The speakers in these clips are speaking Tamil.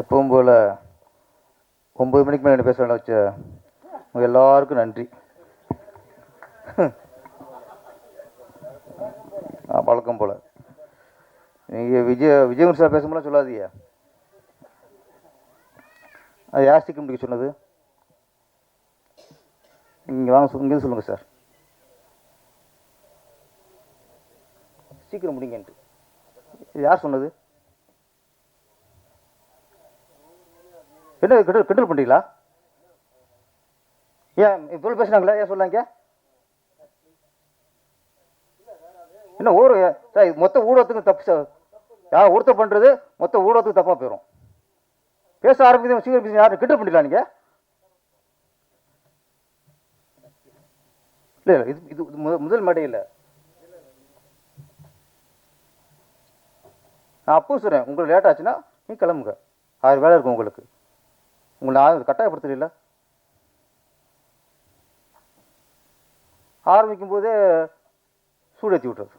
எப்பவும் போல் ஒம்பது மணிக்கு மேலே என்ன பேச வேண்டாம் வச்ச. உங்கள் எல்லாருக்கும் நன்றி. ஆ வழக்கம் போல். நீங்கள் விஜய விஜய் சார் பேசும்போது சொல்லாதீங்க. அது யார் சீக்கிரம் முடிக்க சொன்னது? இங்கே வாங்க இங்கேருந்து சொல்லுங்கள் சார். சீக்கிரம் முடிங்கன்ட்டு. யார் சொன்னது? என்ன கிண்டல் கிண்டல் பண்ணுறீங்களா ஏன் இவ்வளோ பேசுனாங்களே? ஏன் சொல்லாங்க? என்ன ஊர் சார் இது மொத்த ஊடகத்துக்கும் தப்பு சார் யார் ஒருத்தர் பண்ணுறது மொத்த ஊடகத்துக்கு தப்பாக போயிடும் பேச ஆரம்பிக்கிறது சீக்கிரம் பேசி யாரும் கிண்டல் பண்ணிக்கலாம் நீங்கள் இல்லை இல்லை இது இது முதல் முதல் மேடை இல்லை. நான் அப்போ சொல்கிறேன் உங்களுக்கு லேட் ஆச்சுன்னா நீ கிளம்புங்க. ஆறு வேலை இருக்கும் உங்களுக்கு. உங்களை நான் கட்டாயப்படுத்தல ஆரம்பிக்கும் போதே சூடேற்றி விட்டுறது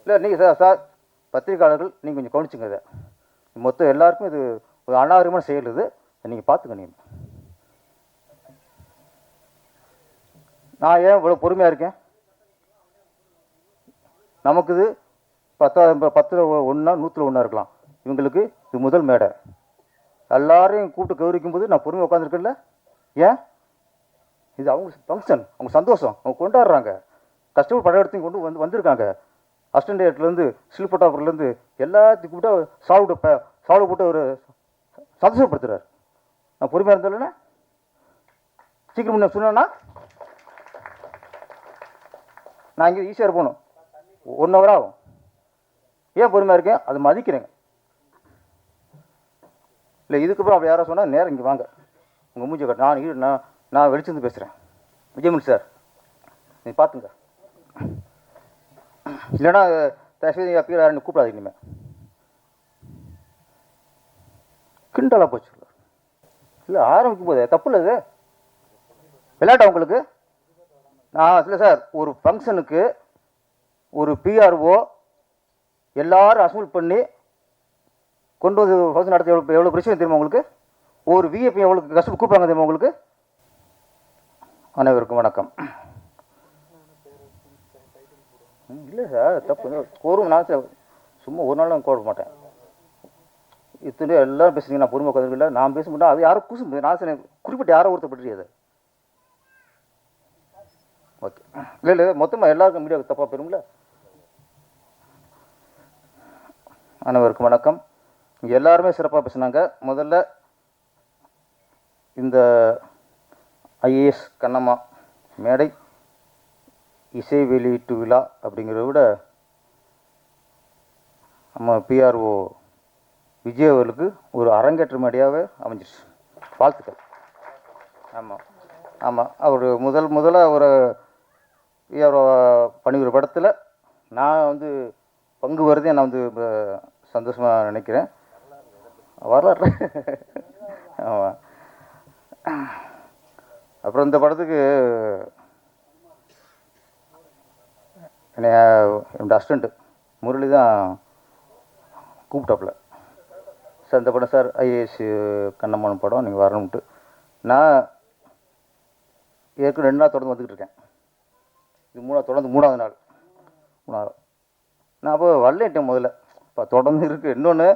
இல்லை நீங்கள் சார் சார் பத்திரிக்கையாளர்கள் நீங்கள் கொஞ்சம் கவனிச்சுங்க இதை. மொத்தம் எல்லாருக்கும் இது ஒரு அநாகரிகமான செயல் இது. நீங்கள் பார்த்துக்க நீங்கள் நான் ஏன் இவ்வளோ பொறுமையாக இருக்கேன்? நமக்கு இது பத்தா பத்தில் ஒன்றா நூற்றில் ஒன்றா இருக்கலாம். இவங்களுக்கு இது முதல் மேடை. எல்லாரையும் கூப்பிட்டு கௌரிக்கும் போது நான் பொறுமையாக உட்காந்துருக்கேன்ல ஏன்? இது அவங்க ஃபங்க்ஷன் அவங்க சந்தோஷம். அவங்க கொண்டாடுறாங்க. கஷ்டப்பட்டு படம் எடுத்து கொண்டு வந்து வந்திருக்காங்க. அஸ்டண்டேட்லேருந்து சில்பட்டாபுரிலேருந்து எல்லாத்தையும் கூப்பிட்டா சால்வு ப சால்வு போட்டு ஒரு சந்தோஷப்படுத்துறாரு. நான் பொறுமையாக இருந்தேன்ல சீக்கிரம் முன்ன சொன்னேன்னா? நான் இங்கே ஈஸியாக போகணும். ஒன் ஹவர் ஆகும். ஏன் பொறுமையாக இருக்கேன்? அது மதிக்கிறேங்க. இல்லை இதுக்கப்புறம் அப்படி யாரோ சொன்னால் நேரம் இங்கே வாங்க. உங்கள் மூஞ்சி கட்ட. நான் நான் நான் வெளிச்சிருந்து பேசுகிறேன் விஜயமணி சார் நீ பார்த்துங்க இல்லைன்னா தயவுசெய்து பேர் யாரும் கூப்பிடாது இனிமேல் கிண்டலாக போச்சு. இல்லை ஆரம்பிக்கும் போதே தப்பு இல்லை இது. விளையாட்டா உங்களுக்கு? நான் இல்லை சார் ஒரு ஃபங்க்ஷனுக்கு ஒரு பிஆர்ஓ எல்லாரும் அசம்பிள் பண்ணி கொண்டு வந்து ஃபங்க்ஷன் நடத்த எவ்வளோ எவ்வளோ பிரச்சனை தெரியுமா உங்களுக்கு? ஒரு விஐபி எவ்வளோ கஷ்டப்பட்டு கூப்பிடுறாங்க தெரியுமா உங்களுக்கு? அனைவருக்கும் வணக்கம். ம், இல்லை சார் தப்பு கோரும் நான் சும்மா ஒரு நாள் நான் கோட மாட்டேன். இத்தனை எல்லாரும் பேசுறீங்க நான் பொறுமை உட்காந்துருக்கல நான் பேச மாட்டேன் அது யாரும் குசு நான் சொன்னேன் குறிப்பிட்ட யாரோ ஒருத்தர் பற்றி அது. ஓகே. இல்லை இல்லை மொத்தமாக எல்லாருக்கும் மீடியாவுக்கு தப்பாக போயிருங்களா அனைவருக்கும் வணக்கம். இங்கே எல்லாருமே சிறப்பாக பேசினாங்க. முதல்ல இந்த ஐஏஎஸ் கண்ணம்மா மேடை இசை வெளியீட்டு விழா அப்படிங்கிறத விட நம்ம பிஆர்ஓ விஜய் அவர்களுக்கு ஒரு அரங்கேற்ற மேடையாகவே அமைஞ்சிருச்சு. வாழ்த்துக்கள். ஆமாம் ஆமாம் அவர் முதல் முதலாக ஒரு பிஆர்ஓ பணிபுரி படத்தில் நான் வந்து பங்கு வருது நான் வந்து சந்தோஷமாக நினைக்கிறேன். வரலாறு ஆமாம் அப்புறம் இந்த படத்துக்கு என்னைய என்னோடய அஸ்டண்ட்டு முரளி தான் கூப்பிட்டாப்புல. சார் இந்த படம் சார் ஐஏஎஸ் கண்ணம்மன் படம் நீங்கள் வரணும்ட்டு. நான் ஏற்கனவே ரெண்டு நாள் தொடர்ந்து வந்துக்கிட்டு இருக்கேன். இது மூணாவது தொடர்ந்து மூணாவது நாள். மூணாவது. நான் அப்போ வரலேட்டேன் முதல்ல. இப்போ தொடர்ந்து இருக்குது இன்னொன்று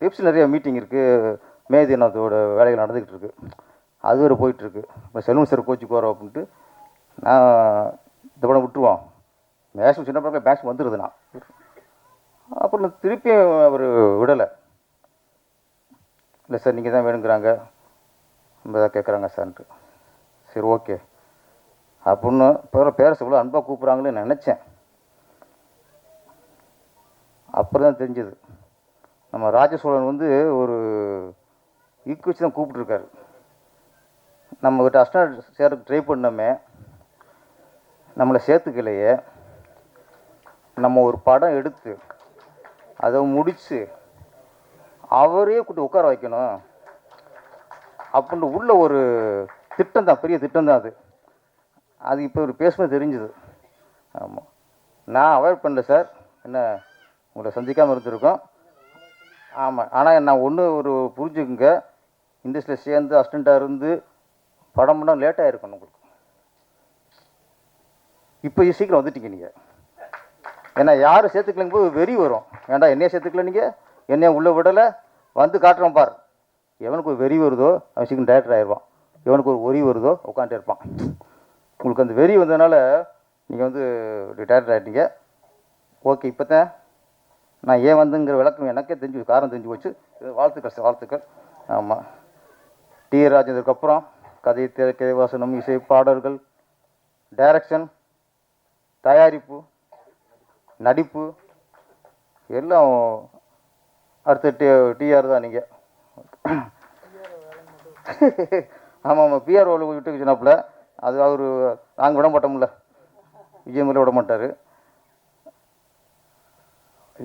பெப்சி நிறைய மீட்டிங் இருக்குது மே தினத்தோட வேலைகள் நடந்துக்கிட்டு இருக்கு. அது வேறு போயிட்டுருக்கு இப்போ செல்வன் சார் கோச்சிக்கு வரோம் அப்படின்ட்டு நான் இந்த படம் விட்டுருவோம் மேக்ஸிமம் சின்ன படம் மேக்ஸிமம் வந்துடுது நான் அப்புறம் திருப்பியும் அவர் விடலை. இல்லை சார் நீங்கள் தான் வேணுங்கிறாங்க. நம்ம தான் கேட்குறாங்க சார்ன்ட்டு. சரி ஓகே அப்படின்னு பேர பேரஸ் இவ்வளோ அன்பாக கூப்பிட்றாங்களேன்னு நினச்சேன். அப்புறம் தான் தெரிஞ்சது. நம்ம ராஜசோழன் வந்து ஒரு ஈக்கு வச்சு தான் கூப்பிட்ருக்காரு நம்மக்கிட்ட அஸ்டாட் சேருக்கு ட்ரை பண்ணோமே நம்மளை சேர்த்துக்கலையே நம்ம ஒரு படம் எடுத்து அதை முடித்து அவரே கூட்டு உட்கார வைக்கணும் அப்படின்னு உள்ள ஒரு திட்டம் தான் பெரிய திட்டம் தான் அது. அது இப்போ ஒரு பேசும்போது தெரிஞ்சுது. ஆமாம் நான் அவாய்ட் பண்ணல சார். என்ன உங்களை சந்திக்காமல் இருந்திருக்கோம். ஆமாம் ஆனால் நான் ஒன்று ஒரு புரிஞ்சுக்குங்க. இண்டஸ்ட்ரியில் சேர்ந்து அசிஸ்டண்ட்டாக இருந்து படம் பண்ண லேட் ஆகிருக்கணும் உங்களுக்கு. இப்போ சீக்கிரம் வந்துட்டீங்க நீங்கள் ஏன்னா யாரும் சேர்த்துக்கலங்க போது வெறி வரும். ஏன்டா என்னைய சேர்த்துக்கல நீங்கள் என்னைய உள்ளே விடலை. வந்து காட்டுறோம் பார். எவனுக்கு ஒரு வெறி வருதோ அவன் சீக்கிரம் டேரக்டர் ஆயிடுவான் எவனுக்கு ஒரு ஒரி வருதோ உட்காந்துட்டு இருப்பான். உங்களுக்கு அந்த வெறி வந்ததுனால நீங்கள் வந்து டேரக்டர் ஆகிட்டீங்க ஓகே இப்போ தான் நான் ஏன் வந்துங்கிற விளக்கம் எனக்கே தெரிஞ்சு காரணம் தெரிஞ்சு போச்சு. இது வாழ்த்துக்கள் சார் வாழ்த்துக்கள். ஆமாம் டி ராஜேந்தருக்கு அப்புறம் கதை திரைக்கதை வாசனம் இசை பாடல்கள் டைரக்ஷன் தயாரிப்பு நடிப்பு எல்லாம் அடுத்த டி டிஆர் தான் நீங்கள் ஆமாம் ஆமாம் பிஆர் ஓவில் விட்டு சொன்னாப்புல அது அவர் நாங்கள் விட மாட்டோம்ல. விஜயமுறை விட மாட்டார்.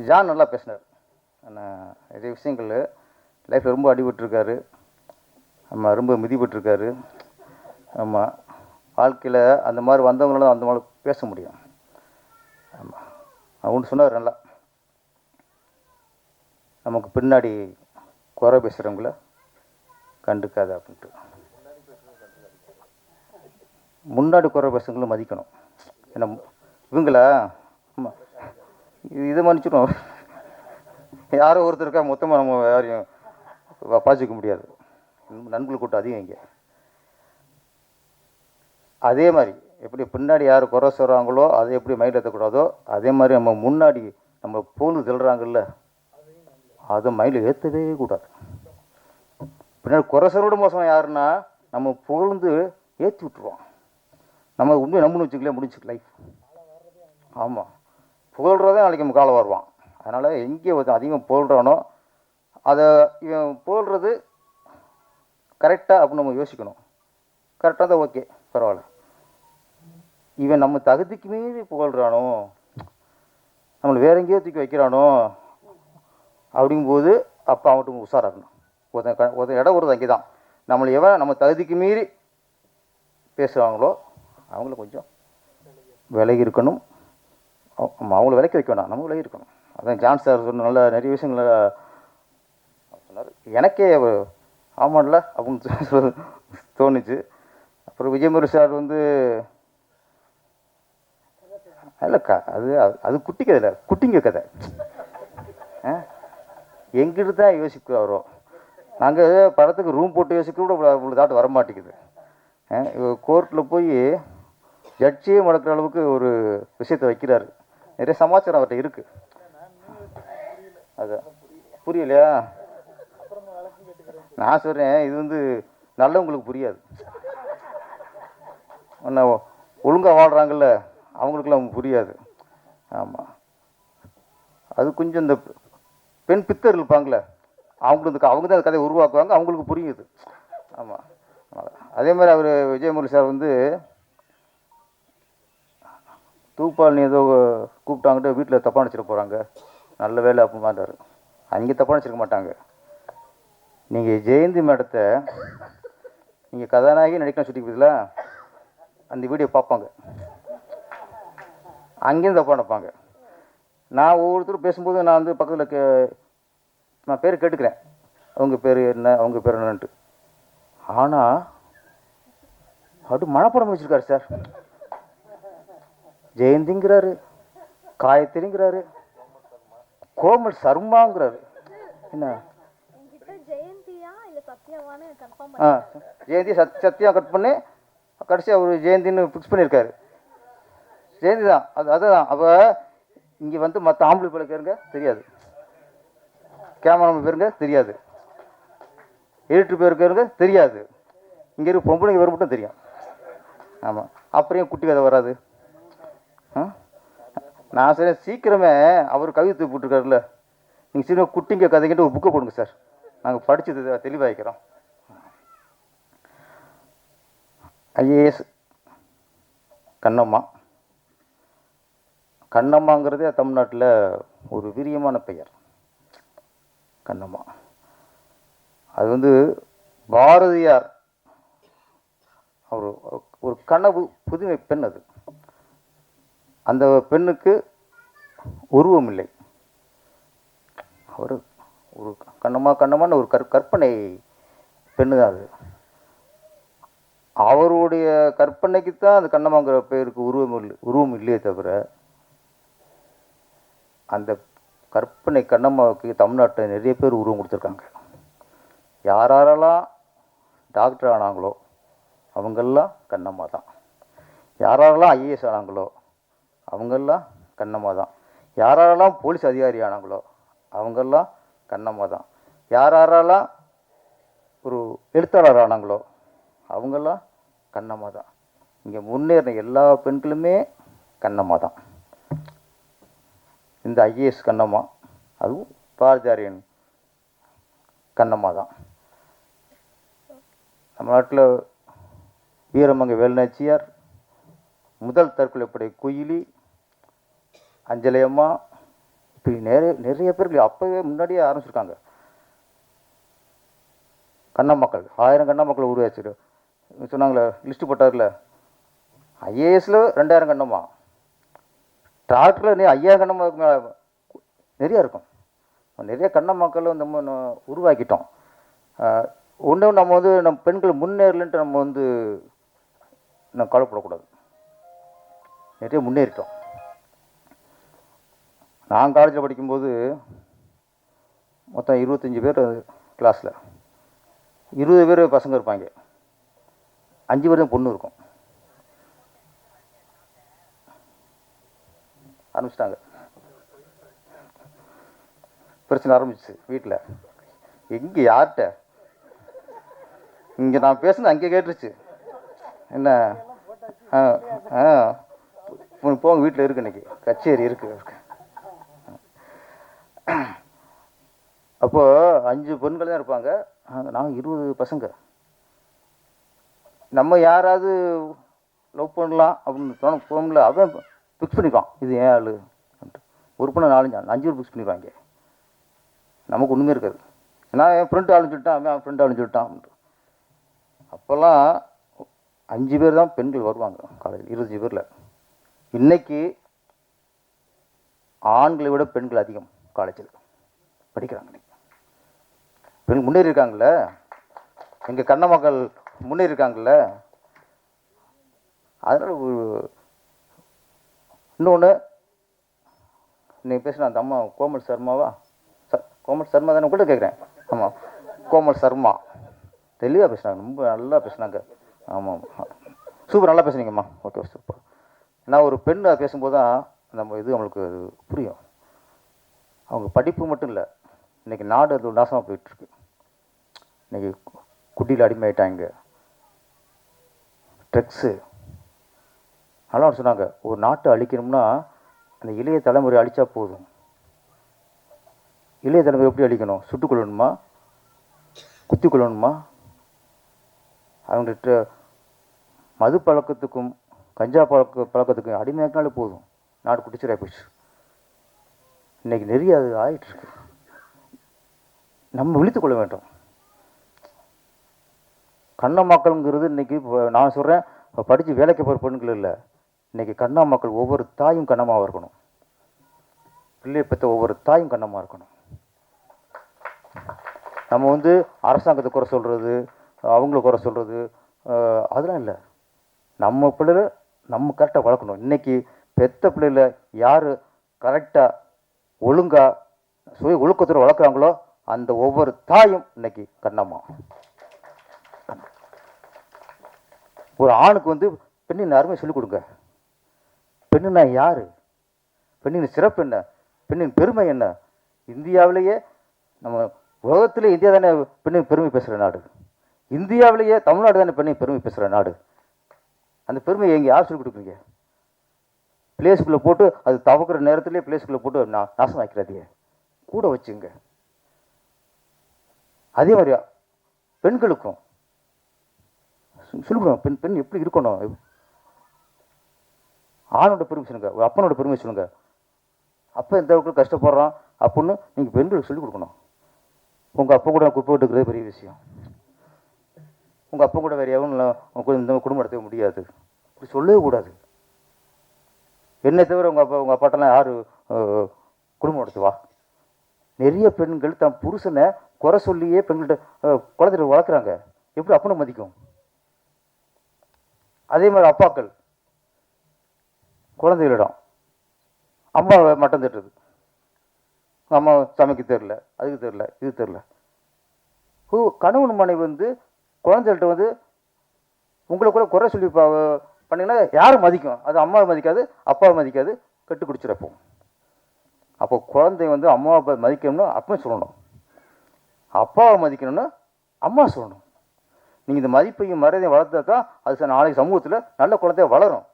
ஜான் நல்லா பேசினார். ஆனால் நிறைய விஷயங்கள் லைஃப்பில் ரொம்ப அடிபட்டிருக்காரு. ஆமாம் ரொம்ப மிதிப்பட்டிருக்காரு ஆமாம் வாழ்க்கையில் அந்த மாதிரி வந்தவங்களால அந்த மாதிரி பேச முடியும். ஆமாம் அவனு சொன்னார் நல்லா. நமக்கு பின்னாடி குறை பேசுகிறவங்கள கண்டுக்காத அப்படின்ட்டு. முன்னாடி குறை பேசுகிறவங்களும் மதிக்கணும். ஏன்னா இவங்களா ஆமாம் இது இதை மன்னிச்சிடும் யாரோ ஒருத்தருக்கா மொத்தமாக நம்ம யாரையும் பாய்ச்சிக்க முடியாது. நண்பர்கள் கூட்டம் அதிகம் இங்கே. அதே மாதிரி எப்படி பின்னாடி யார் குறை சொல்கிறாங்களோ அதை எப்படி மைண்ட் ஏற்றக்கூடாதோ அதே மாதிரி நம்ம முன்னாடி நம்ம பூந்து தெள்றாங்கல்ல அதை மைண்டில் ஏற்றவே கூடாது. பின்னாடி குறை சொல்றோட மோசம் யாருன்னா நம்ம புகழ்ந்து ஏற்றி விட்டுருவோம். நம்ம உண்மையை நம்பணும் வச்சுக்கலையே முடிச்சுக்கலாம் லைஃப் ஆமாம் புகழ்றதே நாளைக்கு முக்கால் வருவான். அதனால் எங்கே ஒருத்தன் அதிகம் புகழ்றானோ அதை இவன் புகழ்றது கரெக்டாக அப்படின்னு நம்ம யோசிக்கணும். கரெக்டாக தான் ஓகே பரவாயில்ல. இவன் நம்ம தகுதிக்கு மீறி புகழ்கிறானோ நம்மளை வேற எங்கேயோ தூக்கி வைக்கிறானோ அப்படிங்கும்போது அப்போ அவன்கிட்ட உஷாராகணும். ஒருத்தன் க ஒருத்தன் இடம் வருது அங்கே தான் நம்மளை எவன் நம்ம தகுதிக்கு மீறி பேசுகிறாங்களோ அவங்கள கொஞ்சம் விலகி இருக்கணும். அவங்கள விலைக்கு வைக்க வேண்டாம். நம்ம விலகி இருக்கணும். அதான் ஜான் சார் சொன்ன நல்ல நிறைய விஷயங்களை சொன்னார். எனக்கே அவ- ஆமாம்ல அப்படின்னு சொ- தோணுச்சு. அப்புறம் விஜயமுரு சார் வந்து இல்லைக்கா அது அது- அது குட்டி கதை இல்லை குட்டிங்க கதை. எங்கிட்டு தான் யோசிக்கிறாரோ. நாங்கள் படத்துக்கு ரூம் போட்டு யோசிக்க கூட இவ்வளோ தாட்டு வர மாட்டேங்குது கோர்ட்டில் போய் ஜட்ஜியே மடக்கிற அளவுக்கு ஒரு விஷயத்தை வைக்கிறாரு. நிறைய சமாச்சாரம் அவர்கிட்ட இருக்கு. அது புரியலையா? நான் சொல்கிறேன் இது வந்து நல்லவங்களுக்கு புரியாது. என்ன ஒழுங்காக வாழ்கிறாங்கல்ல அவங்களுக்குலாம் புரியாது. ஆமாம் அது கொஞ்சம் இந்த பெண் பித்தர் இருப்பாங்களே அவங்களுக்கு இந்த அவங்க தான் அந்த கதையை உருவாக்குவாங்க அவங்களுக்கு புரியுது. ஆமாம் அதே மாதிரி அவர் விஜயமுரளி சார் வந்து தூப்பாளினி ஏதோ கூப்பிட்டாங்கட்டு வீட்டில் தப்பாக நினச்சிட்டு போகிறாங்க. நல்ல வேலை அப்போ மாட்டார். அங்கே தப்பாக நினச்சிருக்க மாட்டாங்க. நீங்கள் ஜெயந்தி மேடத்தை நீங்கள் கதாநாயகி நடிக்கணும் சுட்டிக்கிறதுல அந்த வீடியோ பார்ப்பாங்க. அங்கேயும் தப்பாக நினைப்பாங்க. நான் ஒவ்வொருத்தரும் பேசும்போது நான் வந்து பக்கத்தில் கே நான் பேர் கேட்டுக்கிறேன். அவங்க பேர் என்ன அவங்க பேர் என்னன்ட்டு. ஆனால் அப்படி மனப்படம் வச்சுருக்காரு சார். ஜெயந்திங்கிறாரு காயத்ரிங்கிறாரு கோமல் சர்மாங்கிறாரு. என்ன? ஆ ஜெயந்தி சத் சத்யா கட் பண்ணி கடைசி அவர் ஜெயந்தின்னு ஃபிக்ஸ் பண்ணியிருக்காரு. ஜெயந்தி தான் அது அதுதான். அப்போ இங்கே வந்து மற்ற ஆம்பளை பிள்ளை பேருங்க தெரியாது. கேமராமேன் பேருங்க தெரியாது. எடிட்டர் பேர் பேருங்க தெரியாது. இங்கே இருக்க பொம்பளைங்க பேர் மட்டும் தெரியும். ஆமாம் அப்புறம் குட்டி கதை வராது? நான் சரி சீக்கிரமே அவர் கவிதை போட்டிருக்காருல்ல. நீங்கள் சீக்கிரம் குட்டிங்க கதைக்கிட்டு ஒரு புக்கை போடுங்க சார். நாங்கள் படித்தது தெளிவாகிக்கிறோம் ஐஏஎஸ் கண்ணம்மா. கண்ணம்மாங்கிறதே தமிழ்நாட்டில் ஒரு வீரியமான பெயர். கண்ணம்மா. அது வந்து பாரதியார். அவர் ஒரு கனவு புதுமை பெண் அது. அந்த பெண்ணுக்கு உருவம் இல்லை அவர் ஒரு கண்ணம்மா கண்ணம்மான்னு ஒரு கற் கற்பனை பெண்ணு தான் அது. அவருடைய கற்பனைக்கு தான் அந்த கண்ணம்மாங்கிற பேருக்கு உருவம் இல்லை உருவம் இல்லையே தவிர அந்த கற்பனை கண்ணம்மாவுக்கு தமிழ்நாட்டில் நிறைய பேர் உருவம் கொடுத்துருக்காங்க. யார் யாரெல்லாம் டாக்டர் ஆனாங்களோ அவங்கெல்லாம் கண்ணம்மா தான். யாரெல்லாம் ஐஏஎஸ் ஆனாங்களோ அவங்கெல்லாம் கண்ணம்மா தான். யாராலாம் யாரெல்லாம் போலீஸ் அதிகாரி ஆனாங்களோ அவங்கெல்லாம் கண்ணம்மா தான். யார் யாரெல்லாம் ஒரு எழுத்தாளர் ஆனாங்களோ அவங்கெல்லாம் கண்ணம்மா தான். இங்கே முன்னேறின எல்லா பெண்களுமே கண்ணம்மா தான். இந்த ஐஏஎஸ் கண்ணம்மா அதுவும் பாரதியாரியன் கண்ணம்மா தான். நம்ம நாட்டில் வீரமங்க வேலுநாச்சியார் முதல் தற்கொலைப்படை குயிலி அஞ்சலி அம்மா இப்படி நிறைய நிறைய பேர் அப்போவே முன்னாடியே ஆரம்பிச்சிருக்காங்க. கண்ணம்மக்கள் ஆயிரம் கண்ணாமக்கள் உருவாச்சு. சொன்னாங்களே லிஸ்ட்டு போட்டார்ல. ஐஏஎஸில் ரெண்டாயிரம் கண்ணம்மா. டாக்டரில் நீ ஐயாயிரம் கண்ணம்மாவுக்கு மேலே நிறையா இருக்கும். நிறைய கண்ணம்மாக்கள் நம்ம உருவாக்கிட்டோம். ஒன்றும் நம்ம வந்து நம்ம பெண்கள் முன்னேறலன்ட்டு நம்ம வந்து நம்ம கவலைப்படக்கூடாது. நிறைய முன்னேறிட்டோம். நான் காலேஜில் படிக்கும்போது மொத்தம் இருபத்தஞ்சி பேர் கிளாஸில் இருபது பேர் பசங்க இருப்பாங்க. அஞ்சு பேர் பொண்ணு இருக்கும். ஆரம்பிச்சிட்டாங்க. பிரச்சனை ஆரம்பிச்சிச்சு வீட்டில் எங்கே யார்கிட்ட? இங்கே நான் பேசுனது அங்கே கேட்டுருச்சு. என்ன? ஆ ஆ. போங்க வீட்டில் இருக்கு இன்னைக்கு. கச்சேரி இருக்கு இருக்கு. அப்போது அஞ்சு பெண்கள் தான் இருப்பாங்க. நாங்கள் இருபது பசங்க. நம்ம யாராவது லவ் பண்ணலாம் அப்படின்னு தோண போகல அவன் ஃபிக்ஸ் பண்ணிப்பான். இது ஏன் ஆளு? ஒரு பொண்ணு நாலஞ்சு ஆள் அஞ்சு பேர் ஃபிக்ஸ் பண்ணிப்பாங்க. நமக்கு ஒன்றுமே இருக்காது. ஏன்னா என் ஃப்ரெண்டு ஆளுன்னு சொல்லிட்டான் அவன் என் ஃப்ரெண்டு ஆளுன்னு சொல்லிட்டான் அப்படின்ட்டு. அப்போல்லாம் அஞ்சு பேர் தான் பெண்கள் வருவாங்க காலேஜ் இருபத்தஞ்சு பேரில். இன்னைக்கு ஆண்களை விட பெண்கள் அதிகம். காலேஜில் படிக்கிறாங்க பெண் முன்னேறி இருக்காங்கல்ல எங்கள் கண்ண மக்கள் முன்னேறி இருக்காங்கல்ல அதனால் ஒரு இன்னொன்று நீங்கள் பேசின அந்த அம்மா கோமல் சர்மாவா? ச கோமல் சர்மா தானே கூட கேட்குறேன். ஆமாம் கோமல் சர்மா. தெளிவாக பேசுனாங்க ரொம்ப நல்லா பேசுனாங்க. ஆமாம் சூப்பர் நல்லா பேசுனீங்கம்மா. Okay super. நான் ஒரு பெண் பேசும்போது தான் நம்ம இது நம்மளுக்கு புரியும். அவங்க படிப்பு மட்டும் இல்லை இன்றைக்கி நாடு அது நாசமாக போயிட்டுருக்கு. இன்றைக்கி குட்டியில் அடிமையாயிட்டாங்க. ட்ரக்ஸு அதெல்லாம் சொன்னாங்க. ஒரு நாட்டை அழிக்கணும்னா அந்த இளைய தலைமுறை அழித்தா போதும். இளைய தலைமுறை எப்படி அழிக்கணும்? சுட்டுக் கொள்ளணுமா குத்தி கொள்ளணுமா அவங்கள்ட்ட மது பழக்கத்துக்கும் கஞ்சா பழக்க பழக்கத்துக்கும் அடிமையாக்கினாலே போதும். நாடு குட்டிச்சராக போச்சு. இன்றைக்கி நிறைய அது ஆயிட்டுருக்கு. நம்ம விழித்துக்கொள்ள வேண்டும். கண்ண மக்கள்ங்கிறது இன்னைக்கு இப்போ நான் சொல்கிறேன் இப்போ படித்து வேலைக்கு போகிற பெண்கள் இல்லை. இன்னைக்கு கண்ணா மக்கள் ஒவ்வொரு தாயும் கண்ணமாக இருக்கணும். பிள்ளையை பெற்ற ஒவ்வொரு தாயும் கண்ணமாக இருக்கணும். நம்ம வந்து அரசாங்கத்தை குறை சொல்கிறது அவங்கள குறை சொல்கிறது அதெல்லாம் இல்லை. நம்ம பிள்ளைகளை நம்ம கரெக்டாக வளர்க்கணும். இன்னைக்கு பெத்த பிள்ளையில் யார் கரெக்டாக ஒழுங்கா சுய ஒழுக்கத்தோட வளர்க்குறாங்களோ அந்த ஒவ்வொரு தாயும் இன்னைக்கு கண்ணம்மா ஒரு ஆணுக்கு வந்து பெண்ணின் அருமை சொல்லிக் கொடுங்க. பெண்ணுனா யாரு? பெண்ணின் சிறப்பு என்ன? பெண்ணின் பெருமை என்ன? இந்தியாவிலேயே நம்ம உலகத்திலே இந்தியா தானே பெண்ணின் பெருமை பேசுகிற நாடு. இந்தியாவிலேயே தமிழ்நாடு தானே பெண்ணின் பெருமை பேசுகிற நாடு. அந்த பெருமையை எங்கே யார் சொல்லிக் கொடுக்குறீங்க? பிளேஸ்குள்ளே போட்டு அது தவக்கிற நேரத்துலேயே பிளேஸ்குள்ளே போட்டு நான் நாசம் ஆக்கிறாதீங்க கூட வச்சுங்க. அதே மாதிரி பெண்களுக்கும் சொல்லுங்க கொடுங்க பெண் பெண் எப்படி இருக்கணும்? ஆணோட பெருமை சொல்லுங்க ஒரு அப்பனோட பெருமை சொல்லுங்க. அப்பா எந்த அளவுக்கு கஷ்டப்படுறான் அப்படின்னு நீங்கள் பெண்களுக்கு சொல்லிக் கொடுக்கணும். உங்கள் அப்பா கூட குப்பை விட்டுக்கிறது பெரிய விஷயம். உங்கள் அப்பா கூட வேறு எவனும் இந்த குடும்பம் நடத்த முடியாது. அப்படி சொல்லவே கூடாது. என்னை தவிர உங்கள் அப்பா உங்கள் அப்பாட்டெல்லாம் யார் குடும்பம் நடத்துவா நிறைய பெண்கள் தன் புருஷனை குறை சொல்லியே பெண்கள்கிட்ட குழந்தைகள் வளர்க்குறாங்க. எப்படி அப்பனை மதிக்கும்? அதே மாதிரி அப்பாக்கள் குழந்தைகளிடம். அம்மா மட்டம் தட்டுறது அம்மா சமைக்க தெரில அதுக்கு தெரில இது தெரில கணவன் மனைவி வந்து குழந்தைகள்கிட்ட வந்து உங்களை கூட குறை சொல்லி பண்ணீங்கன்னா யாரும் மதிக்கும்? அது அம்மாவை மதிக்காது அப்பாவை மதிக்காது கெட்டு குடிச்சிடப்போம் அப்போ குழந்தை வந்து அம்மாவை மதிக்கணும்னு அப்பா சொல்லணும். அப்பாவை மதிக்கணும்னா அம்மா சொல்லணும். நீங்கள் இந்த மதிப்பையும் மரியாதையும் வளர்த்தாக்கா அது நாளைக்கு சமூகத்தில் நல்ல குழந்தைய வளரும்.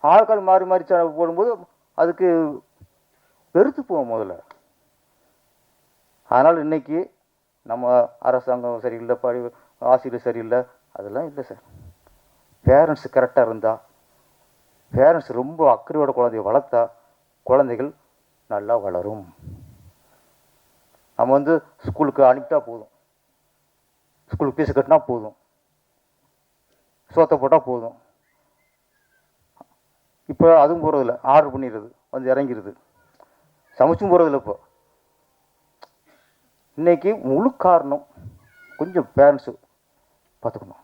ஆட்கள் மாறி மாறி ச- போடும்போது அதுக்கு வெறுத்து போவோம் முதல்ல. அதனால் இன்னைக்கு நம்ம அரசாங்கம் சரியில்லை படி ஆசிரியர் சரியில்லை அதெல்லாம் இல்லை சார் பேரண்ட்ஸ் கரெக்டாக இருந்தால் பேரண்ட்ஸ் ரொம்ப அக்கறையோட குழந்தைய வளர்த்தா குழந்தைகள் நல்லா வளரும். நம்ம வந்து ஸ்கூலுக்கு அனுப்பிட்டா போதும். ஸ்கூலுக்கு ஃபீஸ் கட்டினா போதும். சோத்தை போட்டால் போதும். இப்போ அதுவும் போகிறதில்ல ஆர்டர் பண்ணிடுறது. வந்து இறங்கிடுது. சமைச்சும் போகிறதில்ல இப்போ. இன்றைக்கி முழு காரணம் கொஞ்சம் பேரண்ட்ஸு பார்த்துக்கணும்.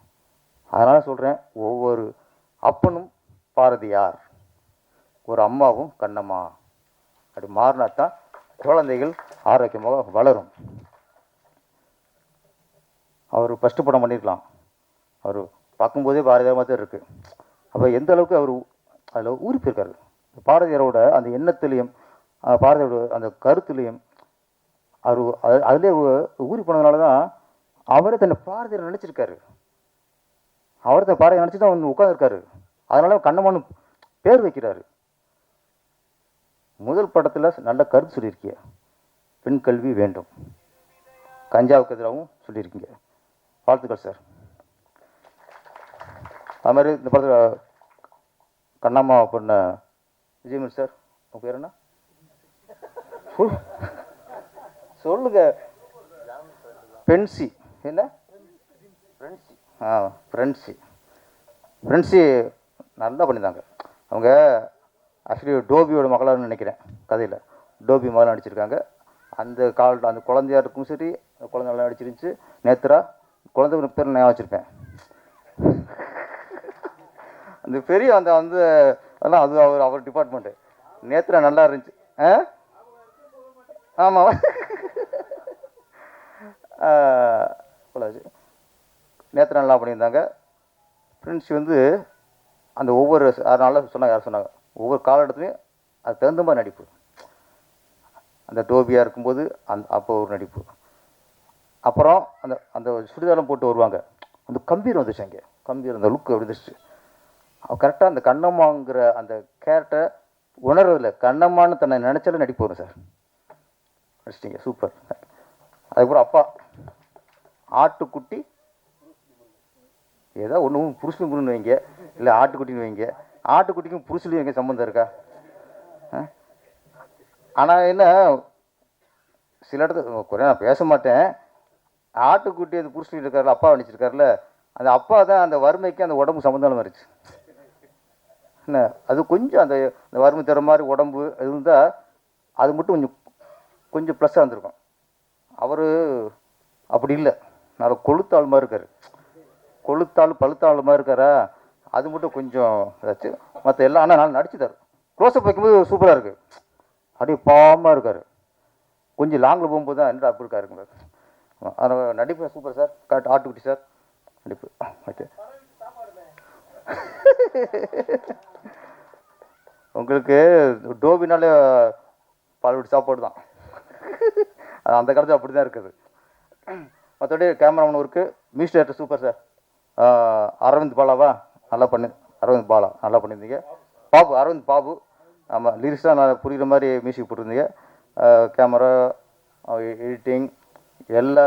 அதனால் சொல்கிறேன் ஒவ்வொரு அப்பனும் பாரதியார் ஒரு அம்மாவும் கண்ணம்மா. அப்படி மாறினா தான் குழந்தைகள் ஆரோக்கியமாக வளரும். அவர் ஃபஸ்ட்டு படம் பண்ணியிருக்கலாம் அவர் பார்க்கும்போதே பாரதியார் மாதிரி இருக்குது அப்போ எந்த அளவுக்கு அவர் அதில் ஊறிப்பிருக்காரு பாரதியாரோட அந்த எண்ணத்துலேயும் பாரதியோட அந்த கருத்துலேயும் அவர் அது- அதிலே ஊறி போனதுனால தான் அவர் தன்னை பாரதியார் நினச்சிருக்காரு. அவர் தன் பாரதியார் நினச்சி தான் வந்து உட்காந்துருக்காரு அதனால கண்ணம்மான்னு பேர் வைக்கிறாரு. முதல் படத்தில் நல்ல கருத்து சொல்லியிருக்கீங்க. பெண் கல்வி வேண்டும். கஞ்சாவுக்கு எதிராகவும் சொல்லியிருக்கீங்க. வாழ்த்துக்கள் சார். அது மாதிரி இந்த படத்தில் கண்ணம்மா பண்ண விஜயமில் சார். உங்கள் பேர் என்ன? சொல்லுங்க. பென்சி. என்ன ஃப்ரெண்ட்ஸி ஆ ஃப்ரெண்ட்ஸி ஃப்ரெண்ட்ஸி நல்லா பண்ணியிருந்தாங்க. அவங்க ஆக்சுவலி டோபியோட மகளாக நினைக்கிறேன் கதையில். டோபி மகளாக நடிச்சிருக்காங்க. அந்த கால் அந்த குழந்தையா இருக்கும் சரி அந்த குழந்தை நல்லா நடிச்சிருந்துச்சு. நேத்ரா குழந்தை பேர் நான் வச்சுருப்பேன். அந்த பெரிய அந்த வந்து அதெல்லாம் அது அவர் அவர் டிபார்ட்மெண்ட்டு நேத்ரா நல்லா இருந்துச்சு. ஆ? ஆமாம் நேற்று நல்லா பண்ணியிருந்தாங்க. ஃப்ரெண்ட்ஸ் வந்து அந்த ஒவ்வொரு அதனால சொன்னாங்க யார் சொன்னாங்க? ஒவ்வொரு காலகட்டத்துலையும் அது தகுந்த மாதிரி நடிப்பு. அந்த டோபியாக இருக்கும்போது அந்த அப்போ ஒரு நடிப்பு. அப்புறம் அந்த அந்த சுடிதாரம் போட்டு வருவாங்க. அந்த கம்பீர் வந்துச்சு அங்கே. கம்பீர் அந்த லுக் அப்படி வந்துச்சு கரெக்டாக அந்த கண்ணம்மாங்கிற அந்த கேரக்டரை உணர்றதில்ல. கண்ணம்மான்னு தன்னை நினச்சாலும் நடிப்பு வரும் சார். நடிச்சிட்டிங்க. சூப்பர் அதுக்கப்புறம் அப்பா. ஆட்டுக்குட்டி ஏதோ ஒன்று புருஷன் புருன்னு வைங்க. இல்லை ஆட்டுக்குட்டின்னு வைங்க. ஆட்டுக்குட்டிக்கும் புருஷனையும் வைங்க சம்மந்தம் இருக்கா? ஆனால் என்ன சில இடத்துல குறை நான் பேச மாட்டேன். ஆட்டுக்குட்டி அந்த புருஷன் இருக்கார்ல அப்பா நினச்சிருக்காருல அந்த அப்பா தான் அந்த வறுமைக்கு அந்த உடம்பு சம்மந்தம் இருந்துச்சு. என்ன அது கொஞ்சம் அந்த அந்த வறுமை தர மாதிரி உடம்பு இருந்தால் அது மட்டும் கொஞ்சம் கொஞ்சம் ப்ளஸ்ஸாக இருந்திருக்கும். அவர் அப்படி இல்லை. நல்ல கொளுத்தாள் மாதிரி இருக்கார். கொளுத்தாள் பழுத்தாள் மாதிரி இருக்காரா? அது மட்டும் கொஞ்சம் ஏதாச்சும் மற்ற எல்லாம் ஆனால் நல்லா நடிச்சுதார் க்ளோஸ்அப் வைக்கும்போது சூப்பராக இருக்குது அப்படியே பாவமாக இருக்கார். கொஞ்சம் லாங்கில் போகும்போது தான் என்ன அப்படி இருக்காருங்க அதனால் நடிப்பு சூப்பர் சார் கரெக்ட் ஆட்டுக்குட்டி சார் நடிப்பு. ஓகே. உங்களுக்கு டோபினாலே பால்வடி சாப்பாடு தான். அந்த காலத்தில் அப்படி தான் இருக்குது. மற்றபடி cameraman work music director super sir. Aravind பாலாவா? நல்லா பண்ணு அரவிந்த் பாலா நல்லா பண்ணியிருந்தீங்க. பாபு அரவிந்த் பாபு. ஆமாம் லிரிக்ஸ்லாம் நல்லா புரிகிற மாதிரி மியூசிக் போட்டிருந்தீங்க. கேமரா எடிட்டிங் எல்லா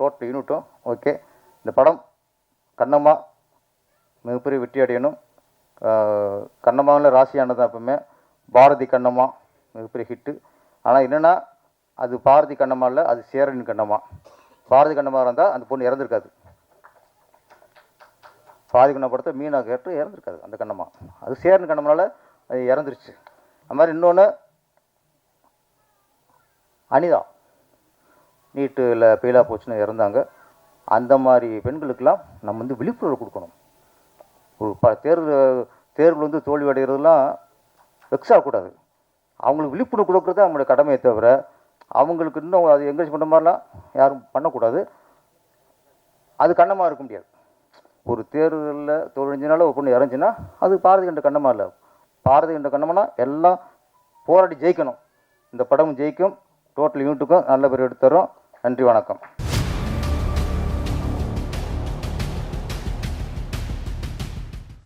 டோட்டல் யூனிட்டும் ஓகே இந்த படம் கண்ணம்மா மிகப்பெரிய வெற்றி அடையணும். கண்ணம்மாவில் ராசியானது தான் எப்பவுமே பாரதி கண்ணம்மா மிகப்பெரிய ஹிட்டு ஆனால் என்னென்னா அது பாரதி கண்ணம்மா இல்லை அது சேரன் கண்ணம்மா. பாரதி கண்டமாக இருந்தால் அந்த பொண்ணு இறந்துருக்காது. பாரதி கண்ணம்மா படத்தை மீனாக கேட்டு இறந்துருக்காது அந்த கண்ணம்மா. அது சேரன் கண்ணம்னால அது இறந்துருச்சு. அது மாதிரி இன்னொன்று அனிதா. நீட்டில் பெயிலாக போச்சுன்னு இறந்தாங்க. அந்த மாதிரி பெண்களுக்கெல்லாம் நம்ம வந்து விழிப்புணர்வு கொடுக்கணும். ஒரு ப தேர்வு தேர்வில் வந்து தோல்வி அடைகிறதுலாம் வெக்ஸ் ஆகக்கூடாது. அவங்களுக்கு விழிப்புணர்வு கொடுக்குறது அவங்களோட கடமையை தவிர அவங்களுக்கு இன்னும் அது என்கரேஜ் பண்ணுற மாதிரிலாம் யாரும் பண்ணக்கூடாது. அது கண்ணமாக இருக்க முடியாது. ஒரு தேர்தலில் தோல்விஞ்சனால ஒரு பொண்ணு இறஞ்சுன்னா அது பாரதி கண்ட கண்ணமாக இல்லை. பாரதி கண்ட கண்ணம்னா எல்லாம் போராடி ஜெயிக்கணும். இந்த படமும் ஜெயிக்கும். டோட்டல் யூனிட்டுக்கும் நல்ல பேர் எடுத்து தரும் நன்றி வணக்கம்.